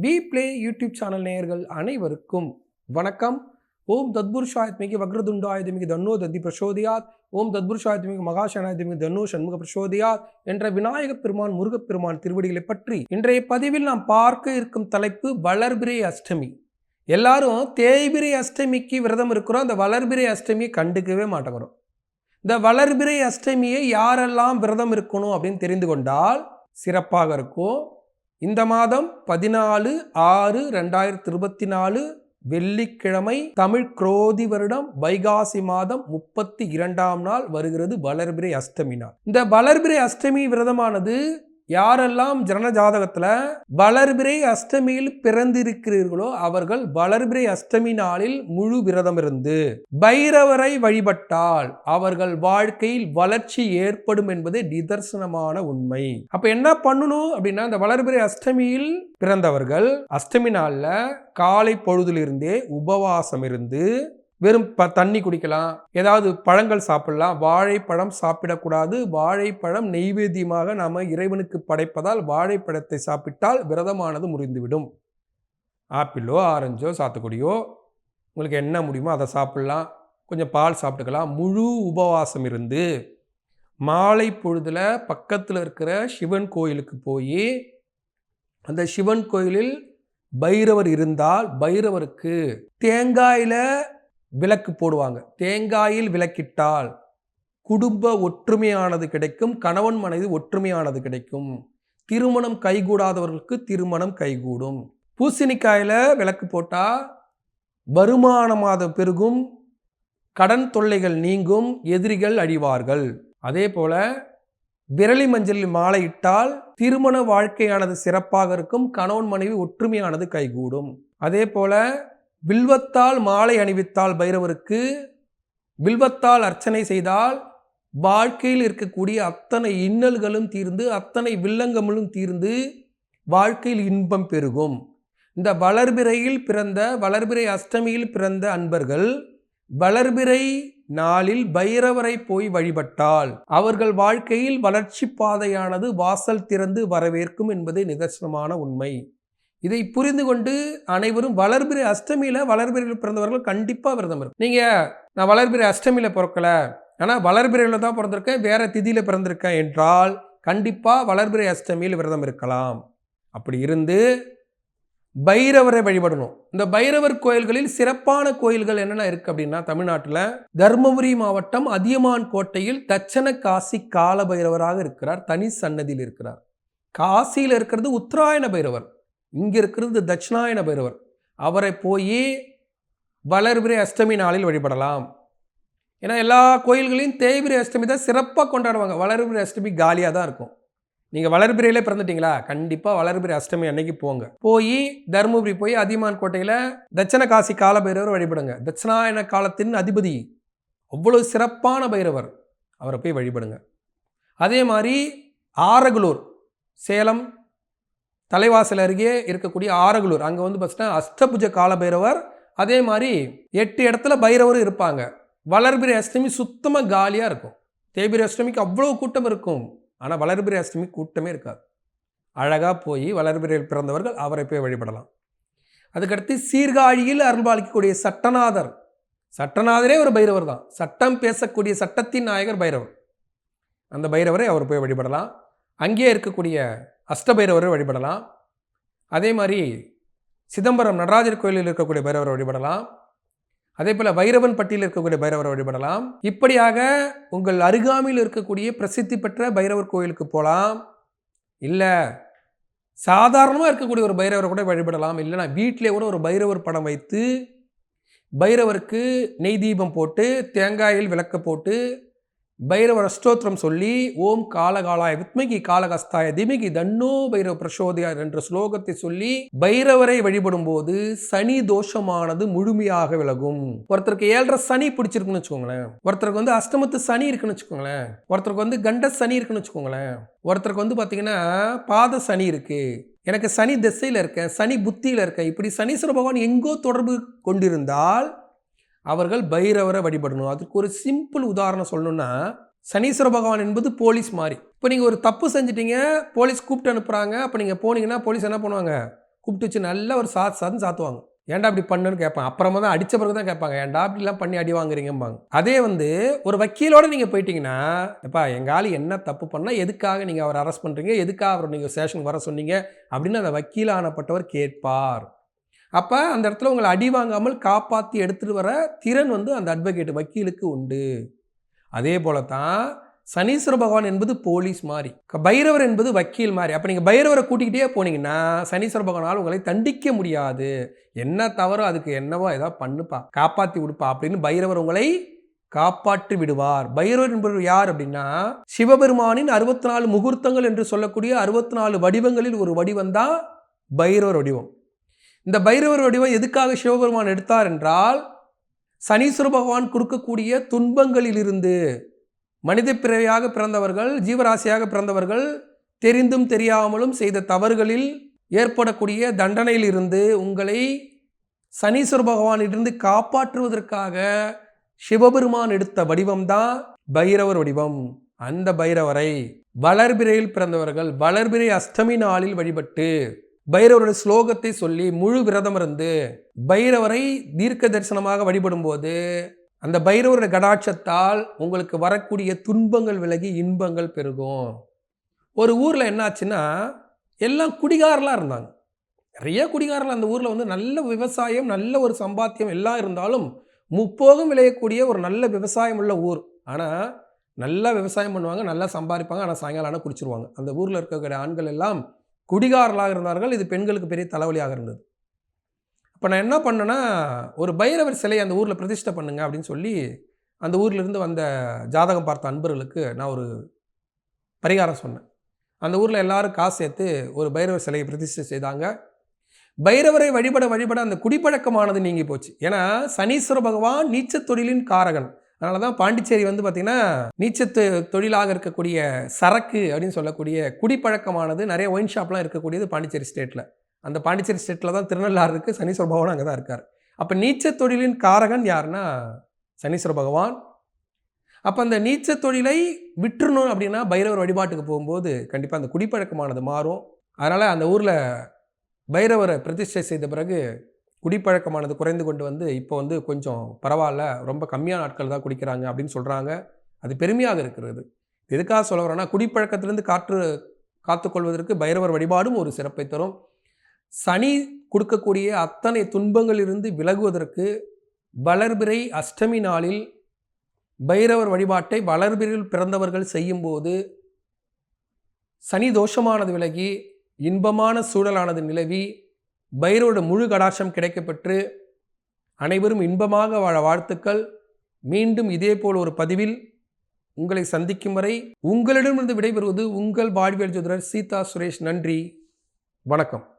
We play YouTube channel நேயர்கள் அனைவருக்கும் வணக்கம். ஓம் தத்புருஷாயத்மிகி வக்ரதுண்டாயுதமிகி தன்னோ தத்தி பிரசோதியாத். ஓம் தத்புருஷாயத்மிகி மகாசனாயத்மிகி தன்னோ சண்முக பிரசோதியாத் என்ற விநாயகப் பெருமான் முருகப் திருவடிகளை பற்றி இன்றைய பதிவில் நாம் பார்க்க இருக்கும் தலைப்பு வளர்பிரை அஷ்டமி. எல்லாரும் தேய்பிரை அஷ்டமிக்கு விரதம் இருக்கிறோம். அந்த வளர்பிறை அஷ்டமியை கண்டுக்கவே மாட்டேங்கிறோம் இந்த வளர்பிறை அஷ்டமியை யாரெல்லாம் விரதம் இருக்கணும் அப்படின்னு தெரிந்து கொண்டால் சிறப்பாக இருக்கும். இந்த மாதம் பதினாலு ஆறு ரெண்டாயிரத்தி இருபத்தி நாலு வெள்ளிக்கிழமை தமிழ் குரோதி வருடம் வைகாசி மாதம் முப்பத்தி இரண்டாம் நாள் வருகிறது வளர்பிறை அஷ்டமி நாள். இந்த வளர்பிறை அஷ்டமி விரதமானது யாரெல்லாம் ஜனன ஜாதகத்துல வளர்பிறை அஷ்டமியில் பிறந்திருக்கிறீர்களோ அவர்கள் வளர்பிறை அஷ்டமி நாளில் முழு விரதம் இருந்து பைரவரை வழிபட்டால் அவர்கள் வாழ்க்கையில் வளர்ச்சி ஏற்படும் என்பது நிதர்சனமான உண்மை. அப்ப என்ன பண்ணணும் அப்படின்னா இந்த வளர்பிறை அஷ்டமியில் பிறந்தவர்கள் அஷ்டமி நாளில் காலை பொழுதிலிருந்தே உபவாசம் இருந்து வெறும் ப தண்ணி குடிக்கலாம். ஏதாவது பழங்கள் சாப்பிடலாம். வாழைப்பழம் சாப்பிடக்கூடாது. வாழைப்பழம் நெய்வேத்தியமாக நாம் இறைவனுக்கு படைப்பதால் வாழைப்பழத்தை சாப்பிட்டால் விரதமானது முறிந்துவிடும். ஆப்பிளோ ஆரஞ்சோ சாத்துக்குடியோ உங்களுக்கு என்ன முடியுமோ அதை சாப்பிட்லாம். கொஞ்சம் பால் சாப்பிட்டுக்கலாம். முழு உபவாசம் இருந்து மாலை பொழுதில் பக்கத்தில் இருக்கிற சிவன் கோயிலுக்கு போய் அந்த சிவன் கோயிலில் பைரவர் இருந்தால் பைரவருக்கு தேங்காயில் விளக்கு போடுவாங்க. தேங்காயில் விளக்கிட்டால் குடும்ப ஒற்றுமையானது கிடைக்கும் கணவன் மனைவி ஒற்றுமையானது கிடைக்கும். திருமணம் கைகூடாதவர்களுக்கு திருமணம் கைகூடும். பூசணிக்காயில் விளக்கு போட்டால் வருமானமாத பெருகும் கடன் தொல்லைகள் நீங்கும் எதிரிகள் அழிவார்கள். அதே போல விரலி மஞ்சளில் மாலையிட்டால் திருமண வாழ்க்கையானது சிறப்பாக இருக்கும் கணவன் மனைவி ஒற்றுமையானது கைகூடும். அதே போல வில்வத்தால் மாலை அணிவித்தால் பைரவருக்கு வில்வத்தால் அர்ச்சனை செய்தால் வாழ்க்கையில் இருக்கக்கூடிய அத்தனை இன்னல்களும் தீர்ந்து அத்தனை வில்லங்கங்களும் தீர்ந்து வாழ்க்கையில் இன்பம் பெருகும். இந்த வளர்பிறையில் பிறந்த வளர்பிறை அஷ்டமியில் பிறந்த அன்பர்கள் வளர்பிறை நாளில் பைரவரை போய் வழிபட்டால் அவர்கள் வாழ்க்கையில் வளர்ச்சி பாதையானது வாசல் திறந்து வரவேற்கும் என்பது நிதர்சனமான உண்மை. இதை புரிந்து கொண்டு அனைவரும் வளர்பிறை அஷ்டமியில் வளர்பிறையில் பிறந்தவர்கள் கண்டிப்பாக விரதம் இருக்கும் நீங்கள் நான் வளர்பிறை அஷ்டமியில் பிறக்கல. ஆனால் வளர்பிறையில் தான் பிறந்திருக்கேன். வேறு திதியில் பிறந்திருக்கேன் என்றால் கண்டிப்பாக வளர்பிறை அஷ்டமியில் விரதம் இருக்கலாம். அப்படி இருந்து பைரவரை வழிபடணும். இந்த பைரவர் கோயில்களில் சிறப்பான கோயில்கள் என்னென்ன இருக்குது அப்படின்னா தமிழ்நாட்டில் தர்மபுரி மாவட்டம் அதியமான் கோட்டையில் தட்சண காசி கால பைரவராக இருக்கிறார். தனி சன்னதியில் இருக்கிறார். காசியில் இருக்கிறது உத்தராயண பைரவர். இங்கே இருக்கிறது தட்சிணாயன பைரவர். அவரை போய் வளர்பிறை அஷ்டமி நாளில் வழிபடலாம். ஏன்னா எல்லா கோயில்களையும் தேய்பிரி அஷ்டமி தான் சிறப்பாக கொண்டாடுவாங்க. வளர்பிறை அஷ்டமி காலியாக தான் இருக்கும். நீங்கள் வளர்பிறையிலே பிறந்துட்டீங்களா? கண்டிப்பாக வளர்பிரை அஷ்டமி அன்னைக்கு போங்க. போய் தருமபுரி போய் அதிமான் கோட்டையில் தட்சண காசி கால பைரவர் வழிபடுங்க. தட்சிணாயன காலத்தின் அதிபதி. அவ்வளோ சிறப்பான பைரவர். அவரை போய் வழிபடுங்க. அதே மாதிரி ஆரகுலூர் சேலம் தலைவாசல் அருகே இருக்கக்கூடிய ஆரகுலூர். அங்கே வந்து பார்த்தீங்கன்னா அஷ்டபுஜ கால பைரவர் அதே மாதிரி எட்டு இடத்துல பைரவரும் இருப்பாங்க. வளர்பிரி அஷ்டமி சுத்தமாக காலியாக இருக்கும். தேய்பிரை அஷ்டமிக்கு அவ்வளோ கூட்டம் இருக்கும். ஆனால் வளர்பிரி அஷ்டமி கூட்டமே இருக்காது. அழகாக போய் வளர்பிரியில் பிறந்தவர்கள் அவரை போய் வழிபடலாம். அதுக்கடுத்து சீர்காழியில் அருள்பாலிக்கக்கூடிய சட்டநாதர். சட்டநாதரே ஒரு பைரவர் தான். சட்டம் பேசக்கூடிய சட்டத்தின் நாயகர் பைரவர். அந்த பைரவரை அவர் போய் வழிபடலாம். அங்கேயே இருக்கக்கூடிய அஷ்டபைரவரை வழிபடலாம். அதே மாதிரி சிதம்பரம் நடராஜர் கோயிலில் இருக்கக்கூடிய பைரவரை வழிபடலாம். அதே போல் வைரவன் பட்டியில் இருக்கக்கூடிய பைரவரை வழிபடலாம். இப்படியாக உங்கள் அருகாமையில் இருக்கக்கூடிய பிரசித்தி பெற்ற பைரவர் கோயிலுக்கு போகலாம் இல்லை சாதாரணமாக இருக்கக்கூடிய ஒரு பைரவரை கூட வழிபடலாம். இல்லைனா வீட்டிலே கூட ஒரு பைரவர் படம் வைத்து பைரவருக்கு நெய் தீபம் போட்டு தேங்காயில் விளக்க போட்டு பைரவர் அஷ்டோத்திரம் சொல்லி ஓம் காலகாலாய வித்மகி காலகஸ்தாய திமிகி தன்னோ பைரவ பிரசோதியார் என்ற ஸ்லோகத்தை சொல்லி பைரவரை வழிபடும் போது சனி தோஷமானது முழுமையாக விலகும். ஒருத்தருக்கு ஏழரை சனி பிடிச்சிருக்குன்னு வச்சுக்கோங்களேன். ஒருத்தருக்கு வந்து அஷ்டமத்து சனி இருக்குன்னு வச்சுக்கோங்களேன். ஒருத்தருக்கு வந்து கண்ட சனி இருக்குன்னு வச்சுக்கோங்களேன். ஒருத்தருக்கு வந்து பார்த்தீங்கன்னா பாத சனி இருக்கு. எனக்கு சனி திசையில் இருக்கேன் சனி புத்தியில் இருக்கேன். இப்படி சனீஸ்வர பகவான் எங்கோ தொடர்பு கொண்டிருந்தால் அவர்கள் பைரவரை வழிபடணும். அதுக்கு ஒரு சிம்பிள் உதாரணம் சொல்லணும்னா சனீஸ்வர பகவான் என்பது போலீஸ் மாதிரி. இப்போ நீங்கள் ஒரு தப்பு செஞ்சிட்டீங்க போலீஸ் கூப்பிட்டு அனுப்புகிறாங்க அப்போ நீங்கள் போனீங்கன்னா போலீஸ் என்ன பண்ணுவாங்க? கூப்பிட்டு வச்சு நல்லா ஒரு சாத் சாத்துன்னு சாத்துவாங்க. ஏன்டா அப்படி பண்ணுன்னு கேட்பாங்க. அப்புறமா தான் அடித்த பிறகு தான் கேட்பாங்க. ஏன்டா அப்படிலாம் பண்ணி அடி வாங்குறீங்கம்பாங்க. அதே வந்து ஒரு வக்கீலோட நீங்கள் போயிட்டீங்கன்னா எப்பா எங்கள் ஆள் என்ன தப்பு பண்ணால் எதுக்காக நீங்கள் அவரை அரெஸ்ட் பண்ணுறீங்க எதுக்காக அவர் நீங்கள் ஸ்டேஷனுக்கு வர சொன்னீங்க? அப்படின்னு அந்த வக்கீல் ஆனப்பட்டவர் கேட்பார். அப்போ அந்த இடத்துல உங்களை அடி வாங்காமல் காப்பாற்றி எடுத்துகிட்டு வர திறன் வந்து அந்த அட்வொகேட் வக்கீலுக்கு உண்டு. அதே போல தான் சனீஸ்வர பகவான் என்பது போலீஸ் மாதிரி க- பைரவர் என்பது வக்கீல் மாதிரி அப்போ நீங்கள் பைரவரை கூட்டிக்கிட்டே போனீங்கன்னா சனீஸ்வர பகவானால் உங்களை தண்டிக்க முடியாது. என்ன தவறோ அதுக்கு என்னவோ ஏதாவது பண்ணுப்பா காப்பாற்றி விடுப்பா அப்படின்னு பைரவர் உங்களை காப்பாற்றி விடுவார். பைரவர் என்பவர் யார் அப்படின்னா சிவபெருமானின் அறுபத்தி நாலு முகூர்த்தங்கள் என்று சொல்லக்கூடிய அறுபத்தி நாலு வடிவங்களில் ஒரு வடிவம் தான் பைரவர் வடிவம். இந்த பைரவர் வடிவம் எதுக்காக சிவபெருமான் எடுத்தார் என்றால் சனீஸ்வர பகவான் கொடுக்கக்கூடிய துன்பங்களிலிருந்து மனித பிறவியாக பிறந்தவர்கள் ஜீவராசியாக பிறந்தவர்கள் தெரிந்தும் தெரியாமலும் செய்த தவறுகளில் ஏற்படக்கூடிய தண்டனையிலிருந்து உங்களை சனீஸ்வர பகவானிலிருந்து காப்பாற்றுவதற்காக சிவபெருமான் எடுத்த வடிவம்தான் பைரவர் வடிவம். அந்த பைரவரை வளர்பிறையில் பிறந்தவர்கள் வளர்பிறை அஷ்டமி நாளில் வழிபட்டு பைரவருடைய ஸ்லோகத்தை சொல்லி முழு விரதம் இருந்து பைரவரை தீர்க்க தரிசனமாக வழிபடும்போது அந்த பைரவருடைய கடாட்சத்தால் உங்களுக்கு வரக்கூடிய துன்பங்கள் விலகி இன்பங்கள் பெருகும். ஒரு ஊரில் என்னாச்சுன்னா எல்லாம் குடிகாரலாக இருந்தாங்க. நிறைய குடிகாரர்கள் அந்த ஊரில் வந்து நல்ல விவசாயம் நல்ல ஒரு சம்பாத்தியம் எல்லாம் இருந்தாலும் முப்போகம் விளையக்கூடிய ஒரு நல்ல விவசாயம் உள்ள ஊர். ஆனால் நல்லா விவசாயம் பண்ணுவாங்க நல்லா சம்பாதிப்பாங்க ஆனால் சாயங்காலம் ஆனால் குடிச்சிருவாங்க. அந்த ஊரில் இருக்கக்கூடிய ஆண்கள் எல்லாம் குடிகாரலாக இருந்தார்கள். இது பெண்களுக்கு பெரிய தலைவலியாக இருந்தது. இப்போ நான் என்ன பண்ணேன்னா ஒரு பைரவர் சிலையை அந்த ஊரில் பிரதிஷ்டை பண்ணுங்க அப்படின்னு சொல்லி அந்த ஊர்லேருந்து வந்த ஜாதகம் பார்த்த அன்பர்களுக்கு நான் ஒரு பரிகாரம் சொன்னேன். அந்த ஊரில் எல்லாரும் காசு சேர்த்து ஒரு பைரவர் சிலையை பிரதிஷ்டை செய்தாங்க. பைரவரை வழிபட வழிபட அந்த குடிப்பழக்கமானது நீங்கி போச்சு. ஏன்னா சனீஸ்வர பகவான் நீச்சத் தொழிலின் காரகன். அதனால தான் பாண்டிச்சேரி வந்து பார்த்திங்கன்னா நீச்சத்து தொழிலாக இருக்கக்கூடிய சரக்கு அப்படின்னு சொல்லக்கூடிய குடிப்பழக்கமானது நிறைய ஒயின் ஷாப்லாம் இருக்கக்கூடியது பாண்டிச்சேரி ஸ்டேட்டில் அந்த பாண்டிச்சேரி ஸ்டேட்டில் தான் திருநள்ளாறு இருக்குது சனீஸ்வர பகவான் அங்கே தான் இருக்கார். அப்போ நீச்சத் தொழிலின் காரகன் யாருன்னா சனீஸ்வர பகவான். அப்போ அந்த நீச்சத் தொழிலை விட்டுறணும் அப்படின்னா பைரவர் வழிபாட்டுக்கு போகும்போது கண்டிப்பாக அந்த குடிப்பழக்கமானது மாறும். அதனால் அந்த ஊரில் பைரவரை பிரதிஷ்டை செய்த பிறகு குடிப்பழக்கமானது குறைந்து கொண்டு வந்து இப்போ வந்து கொஞ்சம் பரவாயில்ல ரொம்ப கம்மியான ஆட்கள் தான் குடிக்கிறாங்க அப்படின்னு சொல்கிறாங்க அது பெருமையாக இருக்கிறது. எதுக்காக சொல்ல வரேன்னா குடிப்பழக்கத்திலிருந்து காற்று காத்துக்கொள்வதற்கு பைரவர் வழிபாடும் ஒரு சிறப்பை தரும். சனி கொடுக்கக்கூடிய அத்தனை துன்பங்களிலிருந்து விலகுவதற்கு வளர்பிறை அஷ்டமி நாளில் பைரவர் வழிபாட்டை வளர்பிறையில் பிறந்தவர்கள் செய்யும்போது சனி தோஷமானது விலகி இன்பமான சூழலானது நிலவி பைரோட முழு கடாட்சம் கிடைக்கப்பெற்று அனைவரும் இன்பமாக வாழ வாழ்த்துக்கள். மீண்டும் இதேபோல் ஒரு பதிவில் உங்களை சந்திக்கும் வரை உங்களிடமிருந்து விடைபெறுவது உங்கள் வாழ்வியல் ஜோதிடர் சீதா சுரேஷ். நன்றி. வணக்கம்.